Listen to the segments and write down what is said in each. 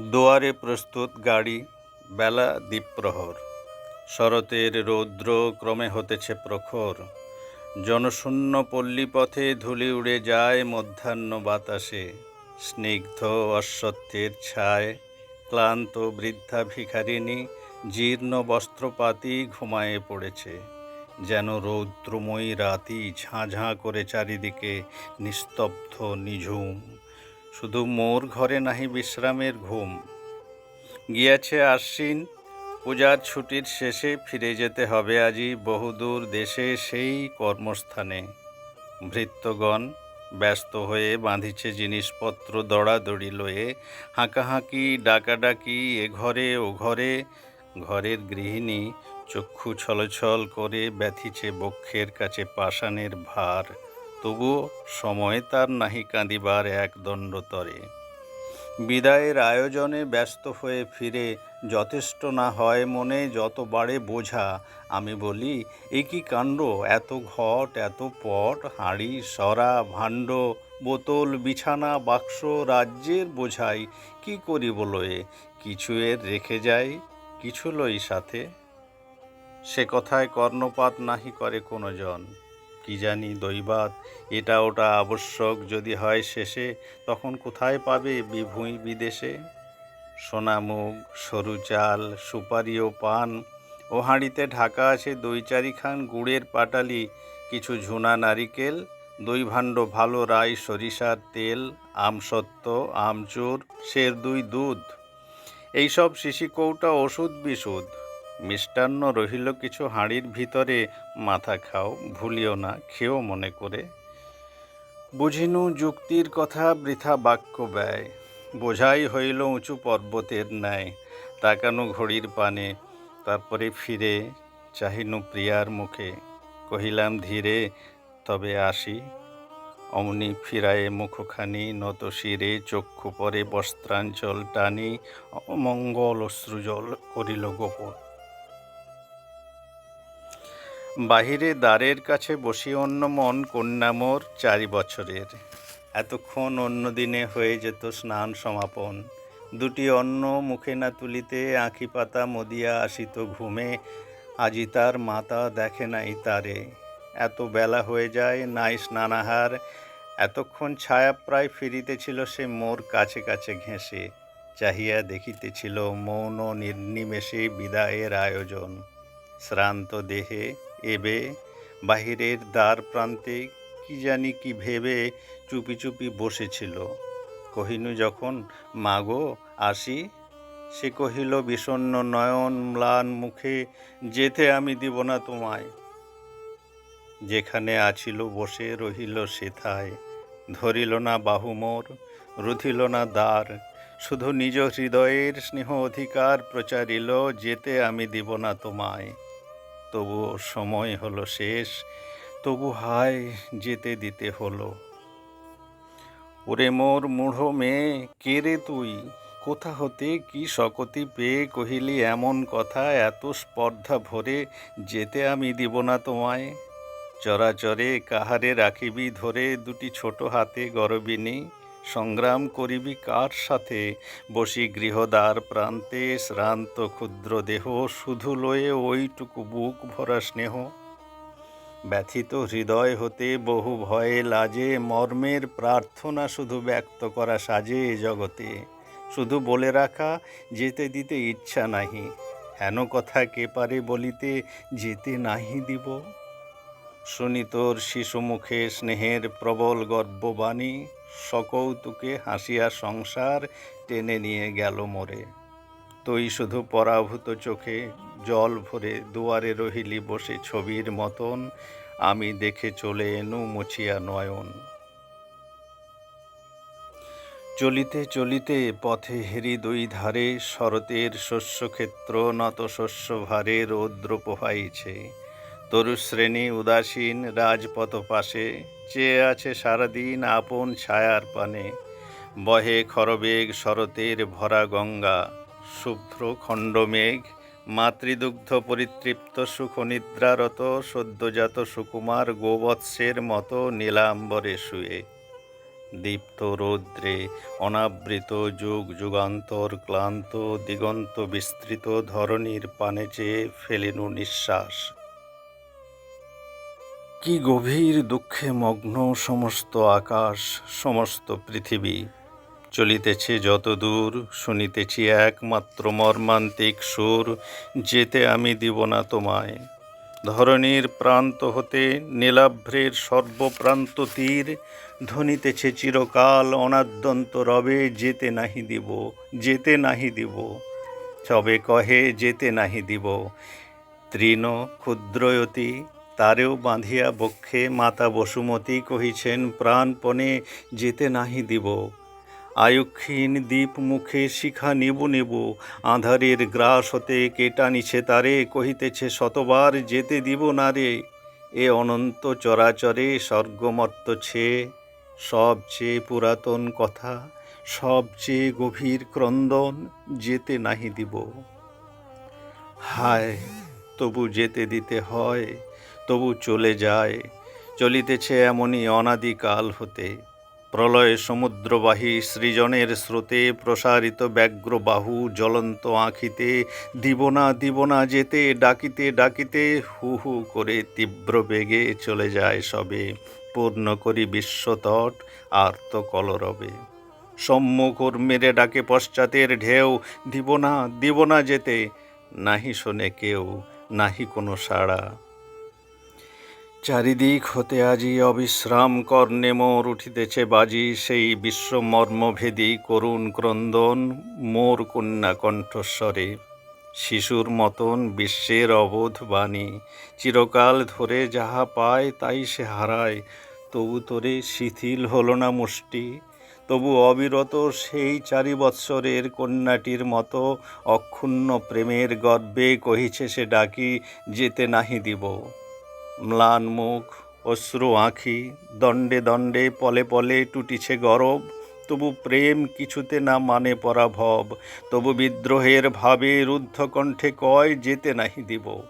দুয়ারে প্রস্তুত গাড়ি, বেলা দ্বীপ্রহর। শরতের রৌদ্র ক্রমে হতেছে প্রখর। জনশূন্য পল্লীপথে ধুলি উড়ে যায় মধ্যাহ্ন বাতাসে। স্নিগ্ধ অশ্বত্থের ছায় ক্লান্ত বৃদ্ধা ভিখারিণী জীর্ণ বস্ত্রপাতি ঘুমায়ে পড়েছে। যেন রৌদ্রময়ী রাতি ঝাঁ ঝাঁ করে চারিদিকে নিস্তব্ধ, নিঝুম। শুধু মোর ঘরে নাহি বিশ্রামের ঘুম। গিয়াছে আশ্বিন, পূজার ছুটির শেষে ফিরে যেতে হবে আজি বহুদূর দেশে সেই কর্মস্থানে। ভৃত্যগণ ব্যস্ত হয়ে বাঁধিছে জিনিসপত্র দড়াদড়ি লয়ে, হাঁকাহাঁকি, ডাকাডাকি, এ ঘরে ও ঘরে। ঘরের গৃহিণী চক্ষু ছলছল করে ব্যথিছে বক্ষের কাছে পাষাণের ভার। তবুও সময় তার নাহি কাঁদিবার এক দণ্ডতরে বিদায়ের আয়োজনে ব্যস্ত হয়ে ফিরে যথেষ্ট না হয় মনে যত বাড়ে বোঝা, আমি বলি, এ কি কাণ্ড? এত ঘট, এত পট, হাঁড়ি, সরা, ভাণ্ড, বোতল, বিছানা, বাক্স, রাজ্যের বোঝাই, কি করি বলয়ে কিছু এর রেখে যাই, কিছু লই সাথে। সে কথায় কর্ণপাত নাহি করে কোনো জন কি জানি দৈবাত এটা ওটা আবশ্যক যদি হয় শেষে, তখন কোথায় পাবে বিভুঁই বিদেশে? সোনামুগ সরু চাল, সুপারি ও পান, ও হাঁড়িতে ঢাকা আছে দুই চারিখান গুড়ের পাটালি, কিছু ঝুনা নারিকেল, দুই ভাণ্ড ভালো রাই সরিষার তেল আমসত্ত্ব আমচুর শের দুই দুধ। এইসব শিশি কৌটা ওষুধ বিশুদ্ধ। মিষ্টান্ন রহিল কিছু হাঁড়ির ভিতরে, মাথা খাও, ভুলিও না, খেও মনে করে। বুঝিনু যুক্তির কথা বৃথা বাক্য ব্যয়। বোঝাই হইল উঁচু পর্বতের ন্যায়। তাকানো ঘড়ির পানে, তারপরে ফিরে চাহিনু প্রিয়ার মুখে। কহিলাম, ধীরে, তবে আসি। অমনি ফিরায়ে মুখখানি নত শিরে চক্ষু পরে বস্ত্রাঞ্চল টানি, অমঙ্গল অশ্রুজল করিল গোপন। বাহিরে দ্বারের কাছে বসি অন্য মন কন্যা মোর চারি বছরের। এতক্ষণ অন্য দিনে হয়ে যেত স্নান সমাপন। দুটি অন্ন মুখে না তুলিতে আঁখি পাতা মদিয়া আসিত ঘুমে। আজি তার মাতা দেখে নাই তারে। এত বেলা হয়ে যায়, নাই স্নানাহার। এতক্ষণ ছায়া প্রায় ফিরিতেছিল সে মোর কাছে কাছে ঘেঁষে। চাহিয়া দেখিতেছিল মৌন নির্নিমেষে বিদায়ের আয়োজন। শ্রান্ত দেহে এবে বাহিরের দ্বার প্রান্তে কি জানি কি ভেবে চুপি চুপি বসেছিল। কহিনু, যখন মাগো আসি? সে কহিল, বিষণ্ণ নয়ন ম্লান মুখে যেতে আমি দিব না তোমায়। যেখানে আছিল বসে রহিল সেথায় ধরিল না বাহু মোর, রুধিল না দ্বার। শুধু নিজ হৃদয়ের স্নেহ অধিকার প্রচারিল, যেতে আমি দিব না তোমায়। তবুও সময় হলো শেষ। তবু হায়, যেতে দিতে হলো। ওরে মোর মূঢ় মেয়ে, কে রে তুই? কোথা হতে কি শকতি পেয়ে কহিলি এমন কথা, এত স্পর্ধা ভরে যেতে আমি দিব না তোমায়। চরাচরে কাহারে রাখিবি ধরে দুটি ছোট হাতে গরবিনী। সংগ্রাম করিবি কার সাথে? বসি গৃহদ্বার প্রান্তে শ্রান্ত ক্ষুদ্র দেহ, শুধু লয়ে ওইটুকু বুক ভরা স্নেহ। ব্যথিত হৃদয় হতে বহু ভয়ে লাজে, মর্মের প্রার্থনা শুধু ব্যক্ত করা সাজে জগতে। শুধু বলে রাখা, যেতে দিতে ইচ্ছা নাহি। হেন কথা কে পারে বলিতে, যেতে নাহি দিব। শুনি তোর শিশু মুখে স্নেহের প্রবল গর্ববাণী সকৌতুকে হাসিয়া সংসার টেনে নিয়ে গেল মোরে তুই শুধু পরাভূত চোখে জল ভরে দুয়ারে রহিলি বসে ছবির মতন, আমি দেখে চলে এনু মুছিয়া নয়ন। চলিতে চলিতে পথে হেরি দুই ধারে, শরতের শস্যক্ষেত্র, নত শস্য ভারে রৌদ্র পোহাইছে। তরুশ্রেণী, উদাসীন, রাজপথ পাশে, চেয়ে আছে সারাদিন আপন ছায়ার পানে। বহে খরবেগ, শরতের ভরা গঙ্গা, শুভ্র খণ্ডমেঘ, মাতৃদুগ্ধ পরিতৃপ্ত সুখ নিদ্রারত সদ্যজাত সুকুমার গোবৎসের মতো নীলাম্বরে শুয়ে। দীপ্ত রৌদ্রে অনাবৃত যুগ, যুগান্তর ক্লান্ত, দিগন্ত বিস্তৃত ধরনীর পানে চেয়ে ফেলিনু নিঃশ্বাস। কি গভীর দুঃখে মগ্ন সমস্ত আকাশ, সমস্ত পৃথিবী। চলিতেছে যত দূর, শুনিতেছি একমাত্র মর্মান্তিক সুর, যেতে আমি দিব না তোমায়। ধরণীর প্রান্ত হতে নীলাভ্রের সর্বপ্রান্ত তীর, ধ্বনিতেছে চিরকাল অনাদ্যন্ত রবে, যেতে নাহি দিব, যেতে নাহি দিব। সবে কহে, যেতে নাহি দিব। তৃণ ক্ষুদ্রয়তী তারেও বাঁধিয়া বক্ষে, মাতা বসুমতী কহিছেন, প্রাণপণে যেতে নাহি দিব। আয়ুক্ষীণ দ্বীপ মুখে শিখা নিব নিব। আঁধারের গ্রাস হতে কেটা নিছে তারে, কহিতেছে, শতবার যেতে দিব না রে। এ অনন্ত চরাচরে স্বর্গমত্ত ছেয়ে সবচেয়ে পুরাতন কথা, সবচেয়ে গভীর ক্রন্দন যেতে নাহি দিব। হায়, তবু যেতে দিতে হয় তবু চলে যায়, চলিতেছে এমনই অনাদিকাল হতে। প্রলয় সমুদ্রবাহী সৃজনের স্রোতে প্রসারিত ব্যগ্র বাহু জ্বলন্ত আঁখিতে দিব না দিব না যেতে, ডাকিতে ডাকিতে হু হু করে তীব্র বেগে চলে যায় সবে, পূর্ণ করি বিশ্বতট আর্ত কলরবে। সম্মুখ ওর মেরে ডাকে পশ্চাতের ঢেউ দিব না দিব না যেতে, নাহি শোনে কেউ, নাহি কোনো সাড়া। চারিদিক হতে আজি অবিশ্রাম কর্ণে মোর উঠিতেছে বাজি, সেই বিশ্ব মর্মভেদী করুণ ক্রন্দন মোর কন্যা কণ্ঠস্বরে। শিশুর মতন বিশ্বের অবোধ বাণী, চিরকাল ধরে যাহা পায় তাই সে হারায়। তবু তোরে শিথিল হলো না মুষ্টি, তবু অবিরত সেই চারি বৎসরের কন্যাটির মতো অক্ষুণ্ণ প্রেমের গর্বে কহিছে সে ডাকি, যেতে নাহি দিব। ম্লান মুখ, অশ্রু আঁখি, দণ্ডে দণ্ডে, পলে পলে টুটিছে গরব। তবু প্রেম কিছুতে না মানে পরাভব। তবু বিদ্রোহের ভাবে রুদ্ধ কণ্ঠে কয়, যেতে নাহি দিব।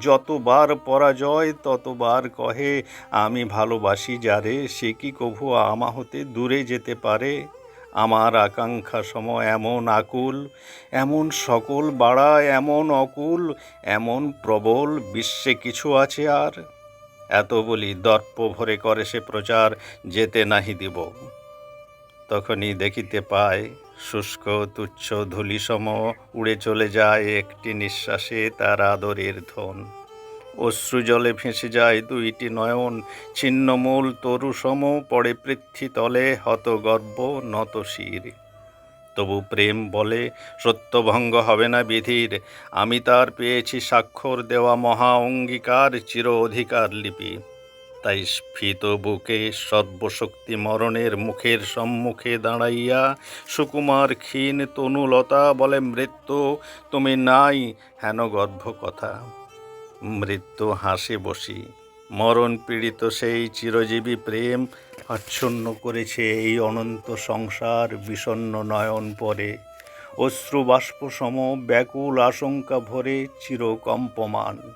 যতবার পরাজয়, ততবার কহে, আমি ভালোবাসি যারে, সে কি কভু আমা হতে দূরে যেতে পারে? আমার আকাঙ্ক্ষা সম এমন আকুল, এমন সকল বাড়া এমন অকুল, এমন প্রবল বিশ্বে কিছু আছে আর? এত বলি দর্প ভরে করে সে প্রচার, যেতে নাহি দিব। তখনই দেখিতে পায়, শুষ্ক, তুচ্ছ, ধূলিসম উড়ে চলে যায় একটি নিঃশ্বাসে তার আদরের ধন। অশ্রু জলে ভেসে যায় দুইটি নয়ন, ছিন্নমূল তরুসম, পড়ে পৃথ্বী তলে হত গর্ব নত শির। তবু প্রেম বলে, সত্যভঙ্গ হবে না বিধির। আমি তার পেয়েছি স্বাক্ষর দেওয়া মহা অঙ্গীকার, চির অধিকার লিপি। তাই স্ফীত বুকে সর্বশক্তি মরণের মুখের সম্মুখে দাঁড়াইয়া সুকুমার ক্ষীণ তনুলতা বলে, মৃত্যু, তুমি নাই, হেন গর্ভ কথা মৃত্যু হাসে বসি। মরণ পীড়িত সেই চিরজীবী প্রেম আচ্ছন্ন করেছে এই অনন্ত সংসার বিষণ্ণ নয়ন পরে। অশ্রু বাষ্প সম ব্যাকুল আশঙ্কা ভরে চিরকম্পমান।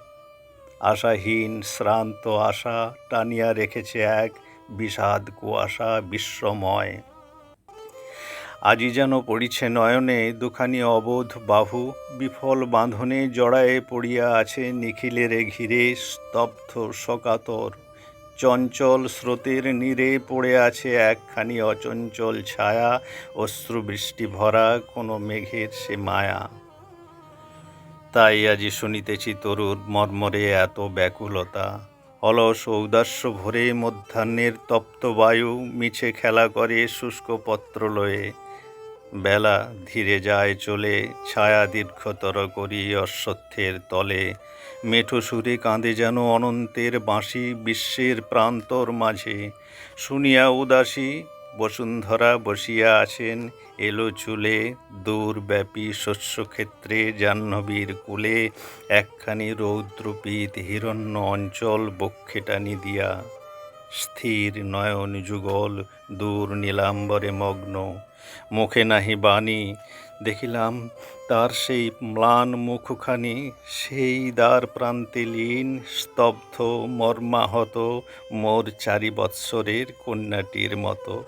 আশাহীন শ্রান্ত আশা টানিয়া রেখেছে এক বিষাদ কুয়াশা বিশ্বময় আজি যেন পড়িছে নয়নে দুখানি অবোধ বাহু, বিফল বাঁধনে জড়ায়ে পড়িয়া আছে নিখিলেরে ঘিরে স্তব্ধ সকাতর চঞ্চল স্রোতের নীরে পড়ে আছে একখানি অচঞ্চল ছায়া অশ্রুবৃষ্টি ভরা কোনো মেঘের সে মায়া। তাই আজি শুনিতেছি তরুর মর্মরে এত ব্যাকুলতা। অলস ঔদাস্য ভরে মধ্যাহ্নের তপ্ত বায়ু মিছে খেলা করে শুষ্ক পত্র লয়ে বেলা ধীরে যায় চলে, ছায়া দীর্ঘতর করি অশ্বত্থের তলে। মেঠো সুরে কাঁদে যেন অনন্তের বাঁশি বিশ্বের প্রান্তর মাঝে। শুনিয়া উদাসী বসুন্ধরা বসিয়া আছেন, এলো চুলে দূরব্যাপী শস্যক্ষেত্রে জাহ্নবীর কুলে। একখানি রৌদ্রপীত হিরণ্য অঞ্চল বক্ষে টানি দিয়া। স্থির নয়ন যুগল দূর নীলাম্বরে মগ্ন। মুখে নাহি বাণী, দেখিলাম তার সেই ম্লান মুখখানি, সেই দ্বার প্রান্তে লীন, স্তব্ধ, মর্মাহত মোর চারি বৎসরের কন্যাটির মতো।